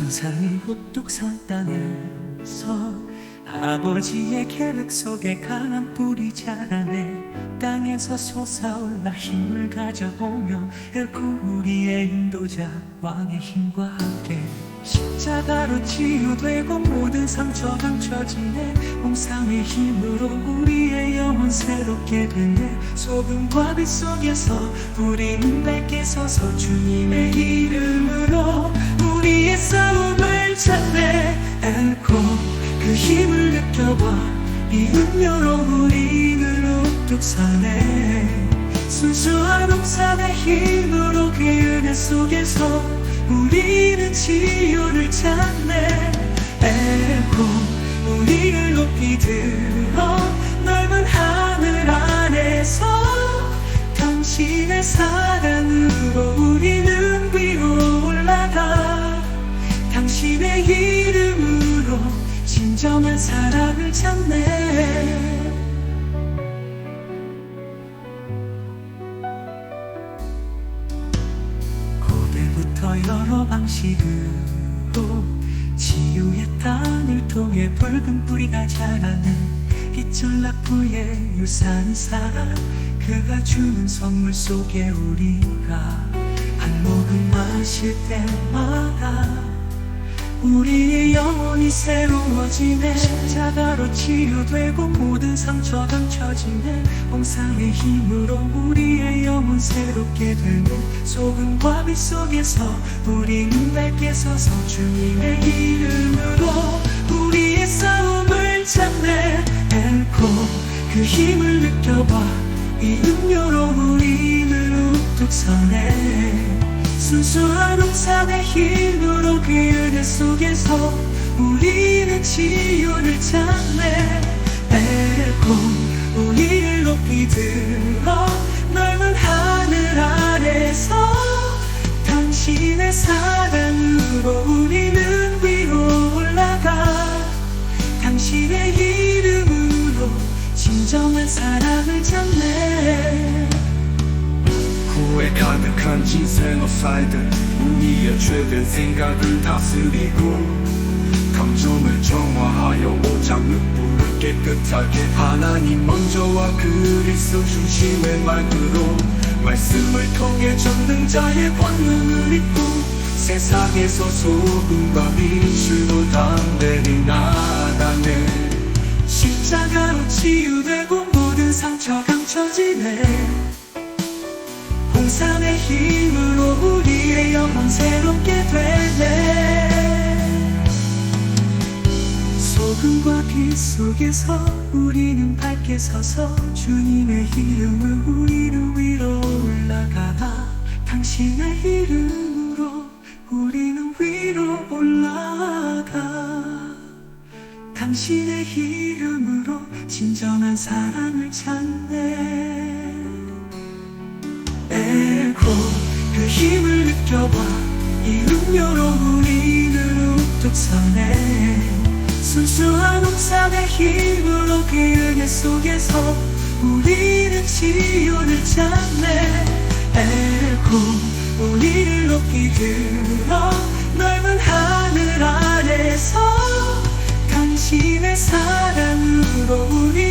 천상의 우뚝 선 땅에서 아버지의 계획 속에 강한 뿌리 자라네 땅에서 솟아올라 힘을 가져오며 그 우리의 인도자 왕의 힘과 함께 십자가로 치유되고 모든 상처 감춰지네 홍삼의 힘으로 우리의 영혼 새롭게 되네 소금과 빛 속에서 우리는 밝게 서서 주님의 이름으 않고 그 힘을 느껴봐. 이 음료로 우리는 우뚝 서네. 순수한 홍삼의 힘으로 그 은혜 속에서 우리는 치유를 찾네. 에고 우리를 높이 들어 넓은 하늘 안에서 당신의 사랑으로 우리는 위로 올라가. 당신의 이름으로 진정한 사랑을 찾네. 고대부터 여러 방식으로 치유의 땅을 통해 붉은 뿌리가 자라는 빛전락부의 유산 사랑 그가 주는 선물 속에 우리가 한 모금 마실 때마다 우리의 영혼이 새로워지네. 십자가로 치유되고 모든 상처 감춰지네. 홍삼의 힘으로 우리의 영혼 새롭게 되네. 소금과 빛 속에서 우리는 밝게 서서 주님의 이름으로 우리의 싸움을 찾네. 않고 그 힘을 느껴봐. 이 음료로 우리는 우뚝 서네. 순수한 은혜 속에서 우리는 치유를 찾네. 에고 우리를 높이 들어 넓은 하늘 아래서 당신의 사랑으로 우리는 위로 올라가. 당신의 이름으로 진정한 사랑을 찾네 후회 가득한 인생을 살듯 우리의 죄된 생각을 다스리고 감정을 정화하여 오장육부를 깨끗하게 하나님 먼저와 그리스도 중심의 말대로 말씀을 통해 전능 자의 권능을 입고 세상에서 소금과 빛으로 담대히 나가네. 십자가로 치유되고 모든 상처 감춰지네 힘으로 우리의 영혼 새롭게 되네. 소금과 빛 속에서 우리는 밝게 서서 주님의 이름을 우리는 위로 올라가 당신의 이름으로 우리는 위로 올라가. 당신의 이름으로 진정한 사랑을 찾네 힘을 느껴봐. 이 음료로 우리는 우뚝 서네 순수한 홍삼의 힘으로 그 은혜 속에서 우리는 치유를 찾네. 에고 우리를 높이 들어 넓은 하늘 아래서 당신의 사랑으로 우리